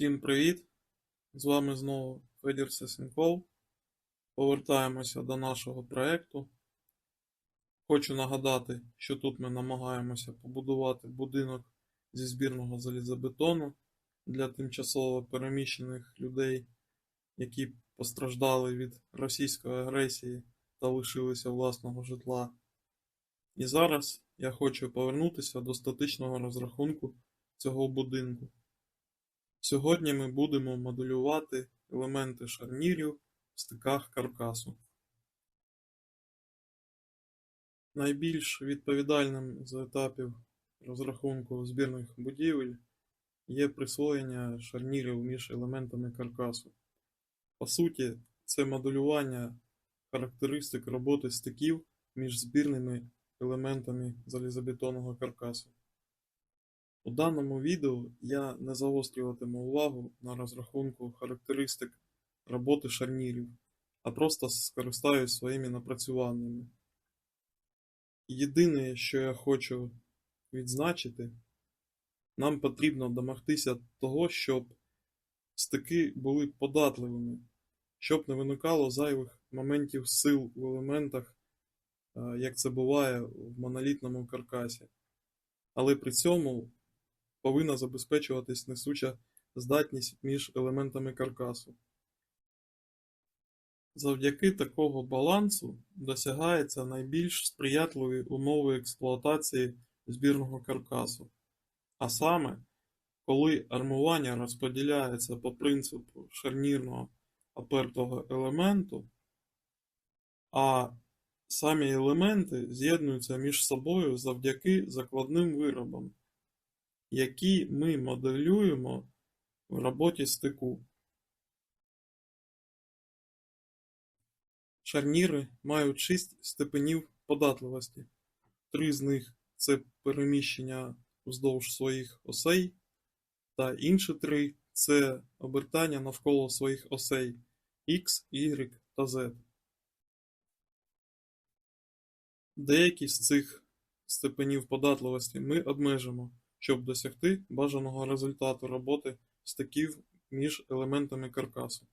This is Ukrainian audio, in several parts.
Всім привіт! З вами знову Федір Сесенков. Повертаємося до нашого проєкту. Хочу нагадати, що тут ми намагаємося побудувати будинок зі збірного залізобетону для тимчасово переміщених людей, які постраждали від російської агресії та лишилися власного житла. І зараз я хочу повернутися до статичного розрахунку цього будинку. Сьогодні ми будемо моделювати елементи шарнірів в стиках каркасу. Найбільш відповідальним з етапів розрахунку збірних будівель є присвоєння шарнірів між елементами каркасу. По суті, це моделювання характеристик роботи стиків між збірними елементами залізобетонного каркасу. У даному відео я не загострюватиму увагу на розрахунку характеристик роботи шарнірів, а просто скористаюсь своїми напрацюваннями. Єдине, що я хочу відзначити, нам потрібно домогтися того, щоб стики були податливими, щоб не виникало зайвих моментів сил в елементах, е, як це буває в монолітному каркасі. Але при цьому повинна забезпечуватись несуча здатність між елементами каркасу. Завдяки такого балансу досягається найбільш сприятливі умови експлуатації збірного каркасу. А саме, коли армування розподіляється по принципу шарнірного опертого елементу, а самі елементи з'єднуються між собою завдяки закладним виробам, які ми моделюємо в роботі стику. Шарніри мають 6 степенів податливості. Три з них це переміщення вздовж своїх осей, та інші три це обертання навколо своїх осей X, Y та Z. Деякі з цих степенів податливості ми обмежимо, щоб досягти бажаного результату роботи стиків між елементами каркасу.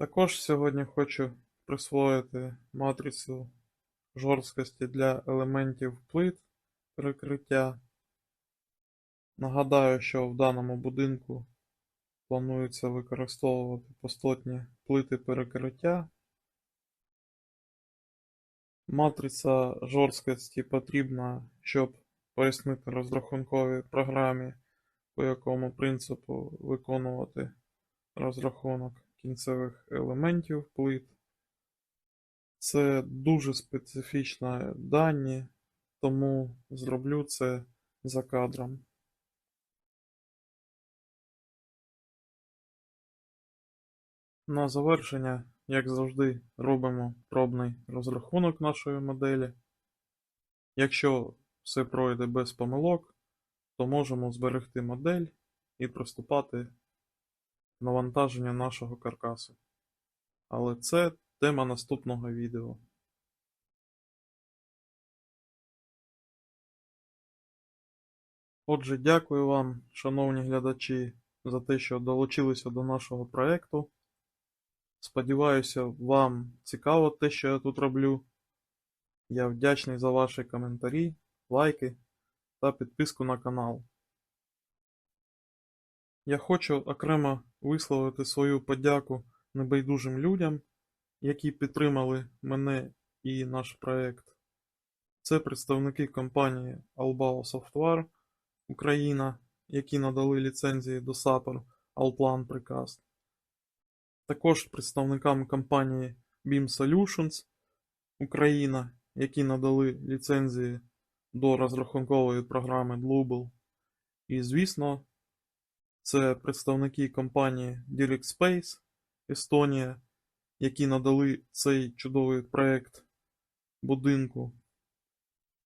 Також сьогодні хочу присвоїти матрицю жорсткості для елементів плит перекриття. Нагадаю, що в даному будинку планується використовувати пустотні плити перекриття. Матриця жорсткості потрібна, щоб пояснити розрахунковій програмі, по якому принципу виконувати розрахунок кінцевих елементів плит. Це дуже специфічні дані, тому зроблю це за кадром. На завершення, як завжди, робимо пробний розрахунок нашої моделі. Якщо все пройде без помилок, то можемо зберегти модель і приступати к навантаженню нашого каркасу. Але це тема наступного відео. Отже, дякую вам, шановні глядачі, за те, що долучилися до нашого проекту. Сподіваюся, вам цікаво те, що я тут роблю. Я вдячний за ваші коментарі, лайки та підписку на канал. Я хочу окремо висловити свою подяку небайдужим людям, які підтримали мене і наш проект. Це представники компанії Albao Software Україна, які надали ліцензії до SAPR Allplan Precast. Також представникам компанії BIM Solutions Україна, які надали ліцензії до розрахункової програми Global. І, звісно, це представники компанії Direct Space Естонія, які надали цей чудовий проект будинку.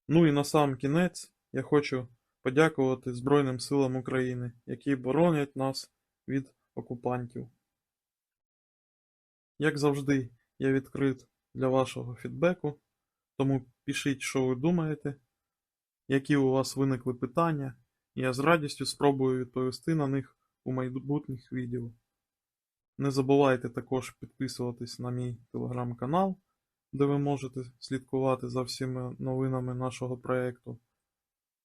Ну і на сам кінець я хочу подякувати Збройним силам України, які боронять нас від окупантів. Як завжди, я відкрит для вашого фідбеку, тому пишіть, що ви думаєте, які у вас виникли питання, я з радістю спробую відповісти на них у майбутніх відео. Не забувайте також підписуватись на мій телеграм-канал, де ви можете слідкувати за всіма новинами нашого проєкту.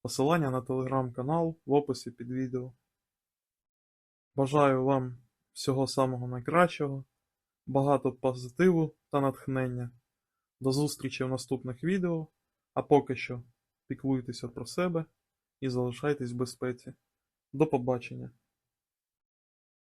Посилання на телеграм-канал в описі під відео. Бажаю вам всього самого найкращого, багато позитиву та натхнення. До зустрічі в наступних відео, а поки що піклуйтеся про себе і залишайтесь в безпеці. До побачення!